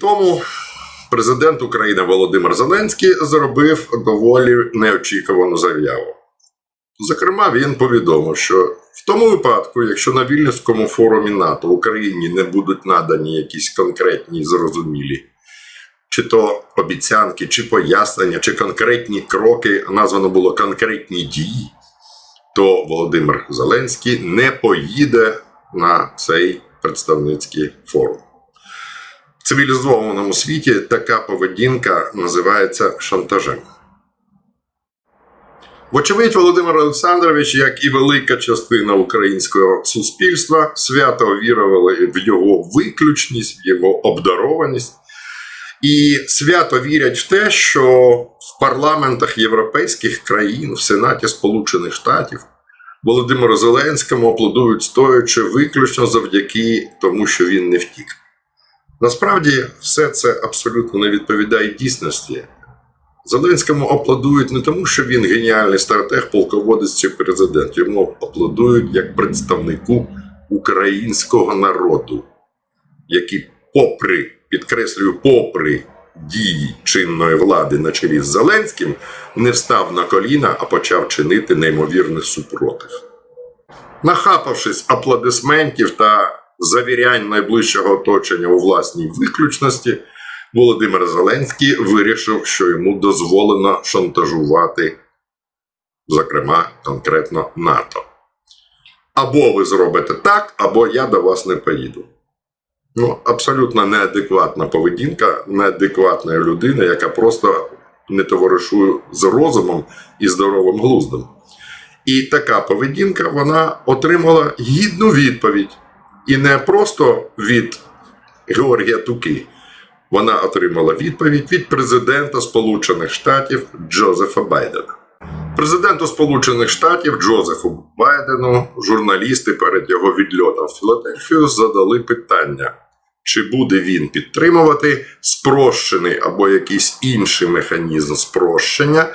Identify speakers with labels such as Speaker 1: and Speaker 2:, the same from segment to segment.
Speaker 1: Тому президент України Володимир Зеленський зробив доволі неочікувану заяву. Зокрема, він повідомив, що в тому випадку, якщо на Вільнюському форумі НАТО в Україні не будуть надані якісь конкретні зрозумілі, чи то обіцянки, чи пояснення, чи конкретні кроки, названо було конкретні дії, то Володимир Зеленський не поїде на цей представницький форум. Цивілізованому світі така поведінка називається шантажем. Вочевидь, Володимир Олександрович, як і велика частина українського суспільства, свято вірували в його виключність, в його обдарованість, і свято вірять в те, що в парламентах європейських країн, в Сенаті Сполучених Штатів Володимиру Зеленському аплодують стоячи виключно завдяки тому, що він не втік. Насправді, все це абсолютно не відповідає дійсності. Зеленському аплодують не тому, що він геніальний стратег, полководець чи президент. Йому аплодують як представнику українського народу, який, попри, підкреслюю, попри дії чинної влади на чолі з Зеленським, не встав на коліна, а почав чинити неймовірний супротив. Нахапавшись аплодисментів та завірянь найближчого оточення у власній виключності, Володимир Зеленський вирішив, що йому дозволено шантажувати, зокрема, конкретно НАТО. Або ви зробите так, або я до вас не поїду. Ну, абсолютно неадекватна поведінка неадекватної людини, яка просто не товаришує з розумом і здоровим глуздом. І така поведінка вона отримала гідну відповідь. І не просто від Георгія Туки. Вона отримала відповідь від президента Сполучених Штатів Джозефа Байдена. Президенту Сполучених Штатів Джозефу Байдену журналісти перед його відльотом в Філадельфію задали питання, чи буде він підтримувати спрощений або якийсь інший механізм спрощення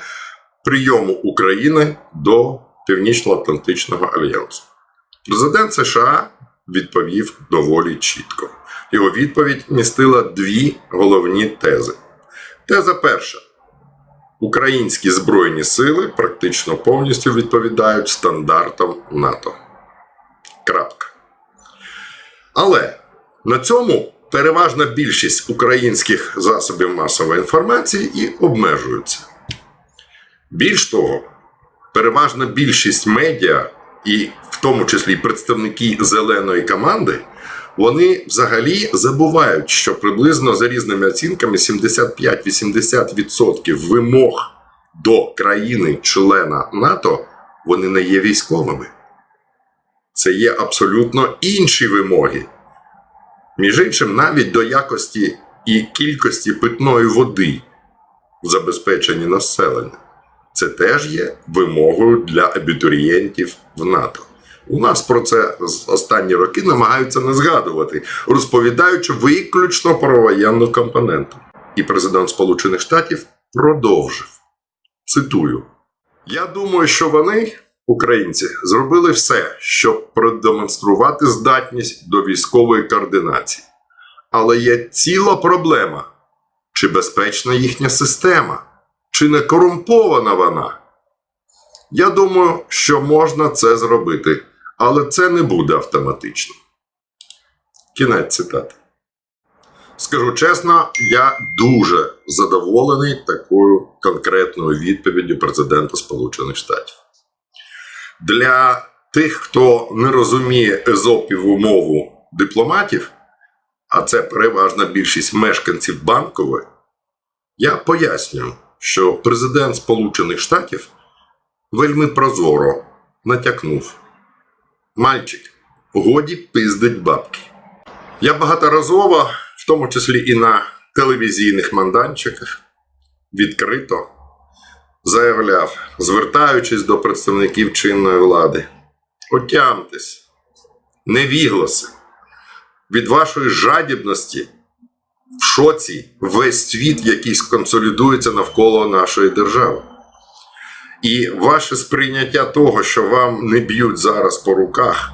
Speaker 1: прийому України до Північно-Атлантичного альянсу. Президент США відповів доволі чітко. Його відповідь містила дві головні тези. Теза перша: українські збройні сили практично повністю відповідають стандартам НАТО. Крапка. Але на цьому переважна більшість українських засобів масової інформації і обмежуються. Більш того, переважна більшість медіа, і тому числі представники зеленої команди, вони взагалі забувають, що приблизно за різними оцінками 75-80% вимог до країни-члена НАТО вони не є військовими. Це є абсолютно інші вимоги. Між іншим, навіть до якості і кількості питної води в забезпеченні населення. Це теж є вимогою для абітурієнтів в НАТО. У нас про це останні роки намагаються не згадувати, розповідаючи виключно про воєнну компоненту. І президент Сполучених Штатів продовжив. Цитую: Я думаю, що вони, українці, зробили все, щоб продемонструвати здатність до військової координації. Але є ціла проблема: чи безпечна їхня система, чи не корумпована вона? Я думаю, що можна це зробити, але це не буде автоматично. Кінець цитати. Скажу чесно, я дуже задоволений такою конкретною відповіддю президента Сполучених Штатів. Для тих, хто не розуміє езопіву мову дипломатів, а це переважна більшість мешканців банкової, я пояснюю, що президент Сполучених Штатів вельми прозоро натякнув. Мальчик, годі пиздить бабки. Я багаторазово, в тому числі і на телевізійних манданчиках, відкрито заявляв, звертаючись до представників чинної влади: отямтесь, невігласи, від вашої жадібності в шоці весь світ, який консолідується навколо нашої держави. І ваше сприйняття того, що вам не б'ють зараз по руках,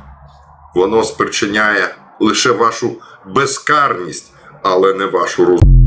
Speaker 1: воно спричиняє лише вашу безкарність, але не вашу розумну.